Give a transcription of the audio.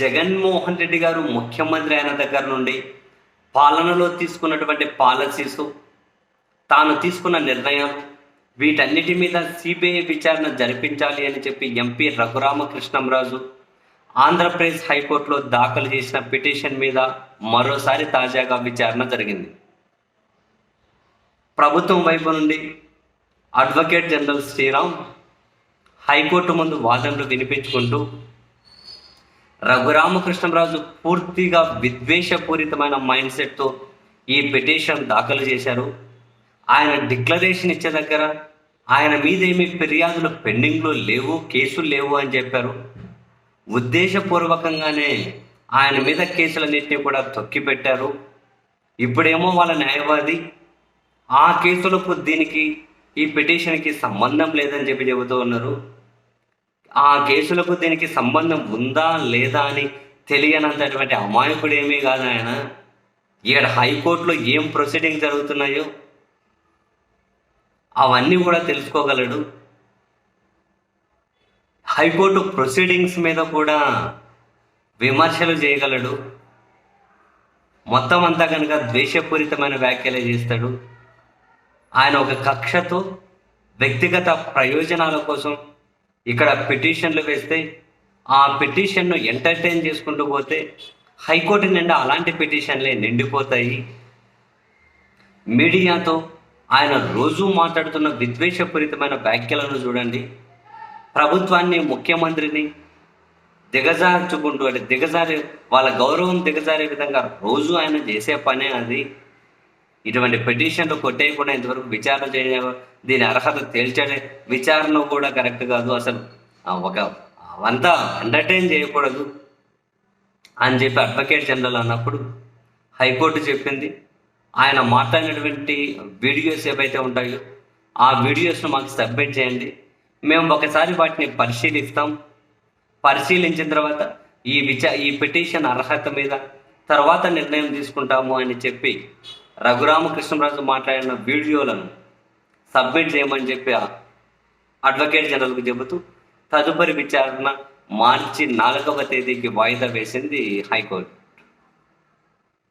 జగన్మోహన్ రెడ్డి గారు ముఖ్యమంత్రి అయిన దగ్గర నుండి పాలనలో తీసుకున్నటువంటి పాలసీస్ తాను తీసుకున్న నిర్ణయం వీటన్నిటి మీద సిబిఐ విచారణ జరిపించాలి అని చెప్పి ఎంపీ రఘురామకృష్ణంరాజు ఆంధ్రప్రదేశ్ హైకోర్టులో దాఖలు చేసిన పిటిషన్ మీద మరోసారి తాజాగా విచారణ జరిగింది. ప్రభుత్వం వైపు నుండి అడ్వకేట్ జనరల్ శ్రీరామ్ హైకోర్టు ముందు వాదనలు వినిపించుకుంటూ రఘురామకృష్ణరాజు పూర్తిగా విద్వేషపూరితమైన మైండ్ సెట్తో ఈ పిటిషన్ దాఖలు చేశారు. ఆయన డిక్లరేషన్ ఇచ్చే దగ్గర ఆయన మీదేమీ ఫిర్యాదులు పెండింగ్లో లేవు కేసులు లేవు అని చెప్పారు. ఉద్దేశపూర్వకంగానే ఆయన మీద కేసులన్నింటినీ కూడా తొక్కిపెట్టారు ఇప్పుడేమో వాళ్ళ న్యాయవాది ఆ కేసులకు దీనికి ఈ పిటిషన్కి సంబంధం లేదని చెప్పి చెబుతూ ఉన్నారు. ఆ కేసులకు దీనికి సంబంధం ఉందా లేదా అని తెలియనంతటువంటి అమాయకుడు ఏమీ కాదు ఆయన. ఇక్కడ హైకోర్టులో ఏం ప్రొసీడింగ్ జరుగుతున్నాయో అవన్నీ కూడా తెలుసుకోగలడు. హైకోర్టు ప్రొసీడింగ్స్ మీద కూడా విమర్శలు చేయగలడు. మొత్తం అంతా కనుక ద్వేషపూరితమైన వ్యాఖ్యలు చేస్తాడు. ఆయన ఒక కక్షతో వ్యక్తిగత ప్రయోజనాల కోసం ఇక్కడ పిటిషన్లు వేస్తే ఆ పిటిషన్ను ఎంటర్టైన్ చేసుకుంటూ పోతే హైకోర్టు నిండా అలాంటి పిటిషన్లే నిండిపోతాయి. మీడియాతో ఆయన రోజు మాట్లాడుతున్న విద్వేషపూరితమైన వ్యాఖ్యలను చూడండి. ప్రభుత్వాన్ని ముఖ్యమంత్రిని దిగజార్చుకుంటూ అంటే దిగజారే వాళ్ళ గౌరవం దిగజారే విధంగా రోజు ఆయన చేసే పనే అది. ఇటువంటి పిటిషన్లు కొట్టేయకుండా ఇంతవరకు విచారణ చేయ దీని అర్హత తేల్చే విచారణ కూడా కరెక్ట్ కాదు. అసలు ఒక అంతా ఎంటర్టైన్ చేయకూడదు అని చెప్పి అడ్వకేట్ జనరల్ అన్నప్పుడు హైకోర్టు చెప్పింది. ఆయన మాట్లాడినటువంటి వీడియోస్ ఏవైతే ఉంటాయో ఆ వీడియోస్ను మాకు సబ్మిట్ చేయండి. మేము ఒకసారి వాటిని పరిశీలిస్తాం. పరిశీలించిన తర్వాత ఈ విచా ఈ పిటిషన్ అర్హత మీద తర్వాత నిర్ణయం తీసుకుంటాము అని చెప్పి రఘురామకృష్ణరాజు మాట్లాడిన వీడియోలను సబ్మిట్ చేయమని చెప్పి అడ్వకేట్ జనరల్కు చెబుతూ తదుపరి విచారణ మార్చి నాలుగవ తేదీకి వాయిదా వేసింది హైకోర్టు.